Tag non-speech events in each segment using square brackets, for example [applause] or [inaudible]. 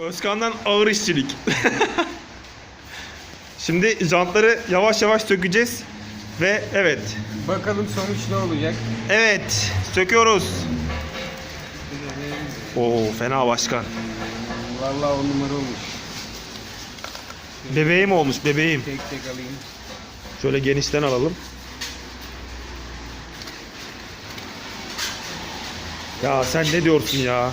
Özkan'dan ağır işçilik. [laughs] Şimdi jantları yavaş yavaş sökeceğiz. Ve evet. Bakalım sonuç ne olacak? Evet. Söküyoruz. Oo fena başkan. Vallahi on numara olmuş. Bebeğim olmuş bebeğim. Tek tek alayım. Şöyle genişten alalım. Ya sen ne diyorsun ya?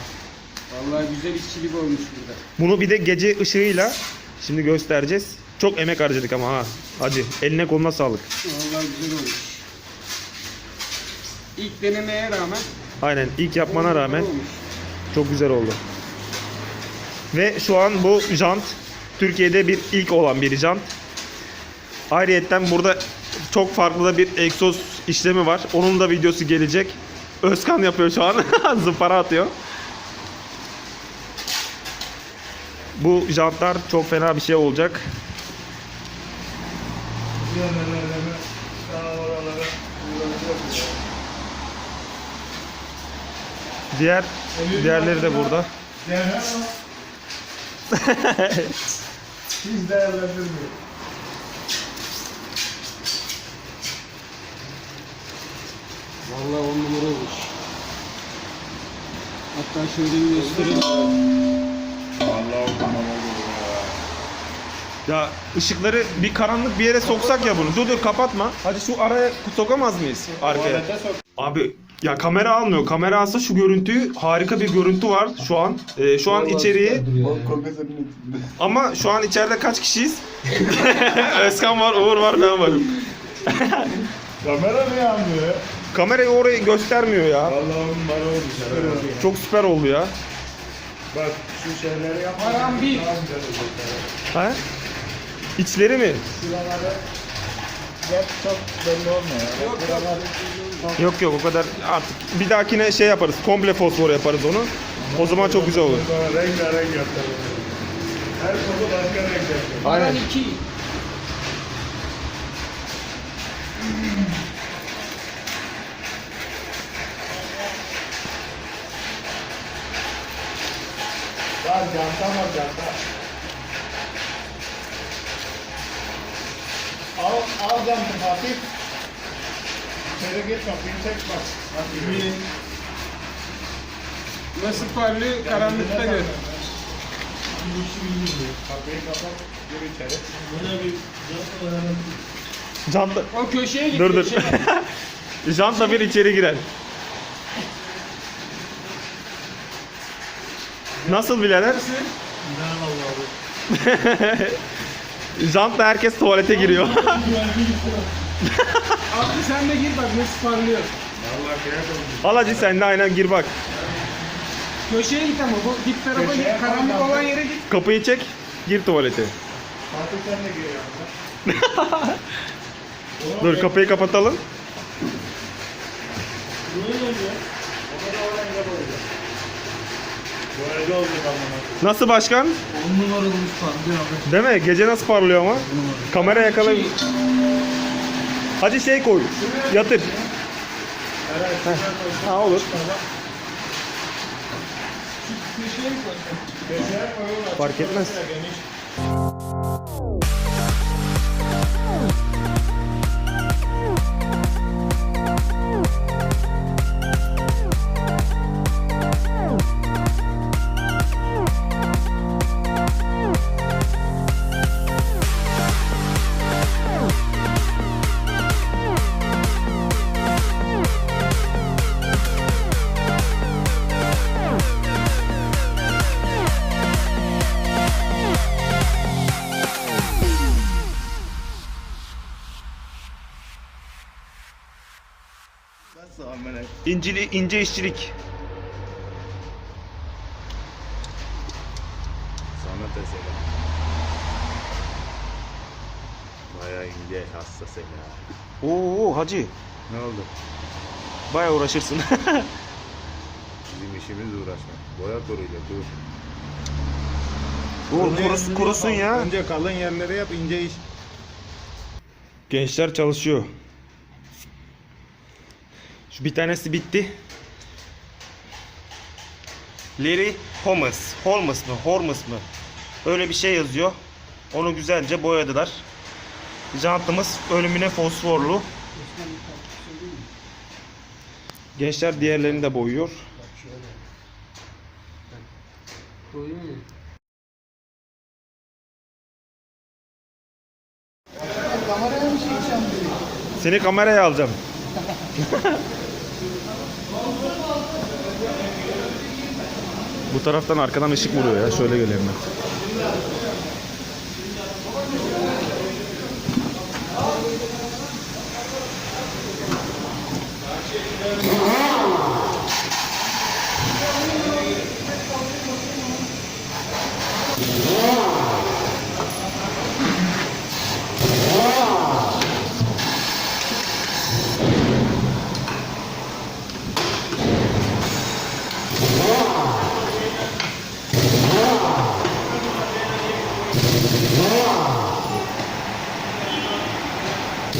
Vallahi güzel işçilik olmuş burada. Bunu bir de gece ışığıyla şimdi göstereceğiz. Çok emek harcadık ama ha. Hadi eline koluna sağlık. Vallahi güzel olmuş. İlk denemeye rağmen Aynen ilk yapmana rağmen olmuş. çok güzel oldu. Ve şu an bu jant Türkiye'de bir ilk olan bir jant. Ayrıyetten burada çok farklı da bir egzoz işlemi var. Onun da videosu gelecek. Özkan yapıyor şu an. [laughs] Zımpara atıyor. Bu jantlar çok fena bir şey olacak. Diğer diğerleri de burada. Hiç değerlendirmiyor. Vallahi on numara olmuş. Hatta şöyle bir göstereyim. Ya. Ya ışıkları bir karanlık bir yere soksak ya bunu. Dur dur kapatma. Hadi şu araya sokamaz mıyız arkaya? Abi ya kamera almıyor. Kamera alsa şu görüntüyü harika bir görüntü var şu an. Ee, şu an içeriği [laughs] ama şu an içeride kaç kişiyiz? [laughs] Özkan var, Uğur var, ben varım. [laughs] Kamera niye almıyor ya? Kamerayı orayı göstermiyor ya. Oldu. Süper oldu. Çok süper oldu ya. Bak şu şeyleri yap. Param bir. Daha güzel olacak. Ha? İçleri mi? Şuraları hep çok belli olmuyor. Yok, Buralar Yok yok o kadar artık bir dahakine şey yaparız. Komple fosfor yaparız onu. O zaman çok güzel olur. sonra rengarenk yaptırılıyor. Her konu başka renk yapıyor. Param iki. Canta var canta. Al, al cantı hafif. İçeri git kapıyı çek bak. Bak iyi. Nasıl parlıyor karanlıkta gör. Kapıyı kapat, gir içeri. Jantla, O köşeye git. dur dur. [laughs] Jantla bir içeri girer. Nasıl birader? [laughs] Jantla herkes tuvalete giriyor. Abi sen de gir bak nasıl parlıyor. Vallahi kıyak olmuş. Al hacı sen de aynen gir bak. Köşeye git ama bu dip tarafa Köşeye git. Karanlık olan yere git. Kapıyı çek, gir tuvalete. Fatih sen de gir yanına. [laughs] Dur kapıyı kapatalım. Böyle. Nasıl başkan? 10 numara olmuş parlıyor abi. Değil mi? Gece nasıl parlıyor ama? Kamera yakalayın. Hadi şey koy. Yatır. Ha olur. Fark etmez. İncili, ince işçilik. Sana da selam. Bayağı ince hassas el ya. Oo hacı. Ne oldu? Baya uğraşırsın. [laughs] Bizim işimiz uğraşmak. Boya toruyla dur. Uğur kurusun, kurusun ya. Önce kalın yerlere yap ince iş. Gençler çalışıyor. Şu bir tanesi bitti. Larry Holmes. Holmes mı? Holmes mı? Öyle bir şey yazıyor. Onu güzelce boyadılar. Jantımız ölümüne fosforlu. Gençler diğerlerini de boyuyor. Seni kameraya alacağım. [laughs] Bu taraftan arkadan ışık vuruyor ya. Şöyle geleyim ben.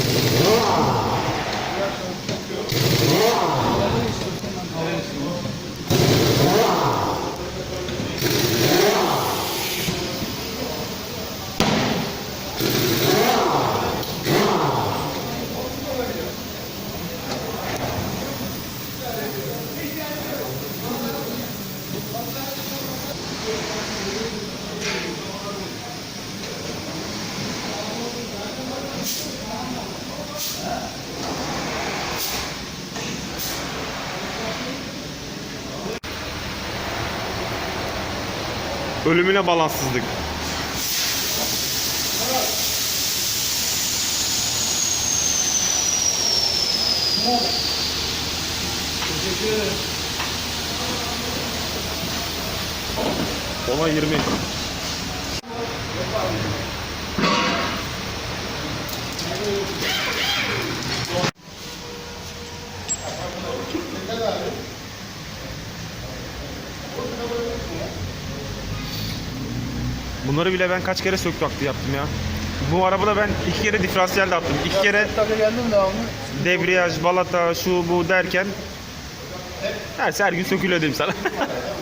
Oh. Ölümüne balanssızlık. Ona 20. Bunları bile ben kaç kere söktü aktı yaptım ya. Bu arabada ben iki kere diferansiyel de attım. İki kere geldim debriyaj, balata, şu bu derken her, her gün sökülüyor diyeyim sana. [laughs]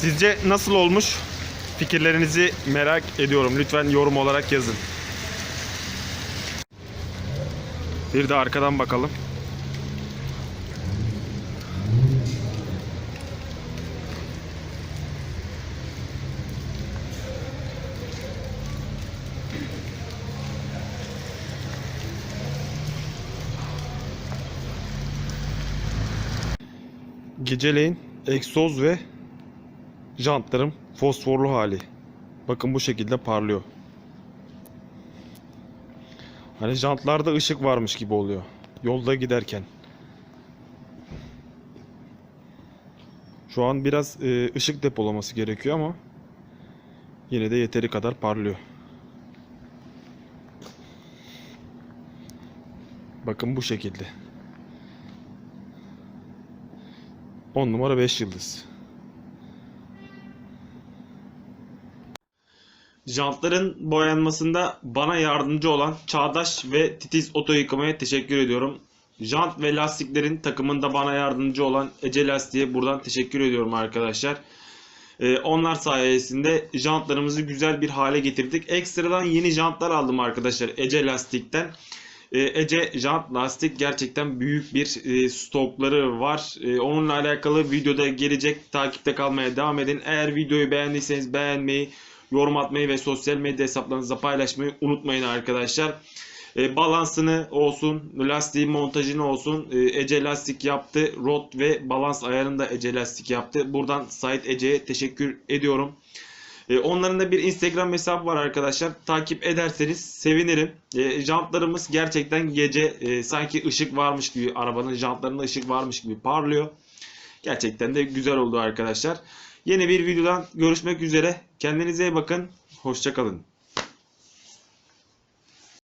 Sizce nasıl olmuş? Fikirlerinizi merak ediyorum. Lütfen yorum olarak yazın. Bir de arkadan bakalım. Geceleyin egzoz ve jantlarım fosforlu hali. Bakın bu şekilde parlıyor. Hani jantlarda ışık varmış gibi oluyor. Yolda giderken. Şu an biraz e, ışık depolaması gerekiyor ama yine de yeteri kadar parlıyor. Bakın bu şekilde. 10 numara 5 yıldız. Jantların boyanmasında bana yardımcı olan Çağdaş ve Titiz Oto Yıkama'ya teşekkür ediyorum. Jant ve lastiklerin takımında bana yardımcı olan Ece Lastik'e buradan teşekkür ediyorum arkadaşlar. Ee, onlar sayesinde jantlarımızı güzel bir hale getirdik. Ekstradan yeni jantlar aldım arkadaşlar Ece Lastik'ten. Ee, Ece jant lastik gerçekten büyük bir e, stokları var. E, onunla alakalı videoda gelecek. Takipte kalmaya devam edin. Eğer videoyu beğendiyseniz beğenmeyi, yorum atmayı ve sosyal medya hesaplarınızda paylaşmayı unutmayın arkadaşlar. E, balansını olsun, lastiğin montajını olsun e, Ece Lastik yaptı. Rot ve balans ayarını da Ece Lastik yaptı. Buradan Sait Ece'ye teşekkür ediyorum. E, onların da bir Instagram hesabı var arkadaşlar. Takip ederseniz sevinirim. E, jantlarımız gerçekten gece e, sanki ışık varmış gibi arabanın jantlarında ışık varmış gibi parlıyor. Gerçekten de güzel oldu arkadaşlar. Yeni bir videodan görüşmek üzere. Kendinize iyi bakın. Hoşçakalın.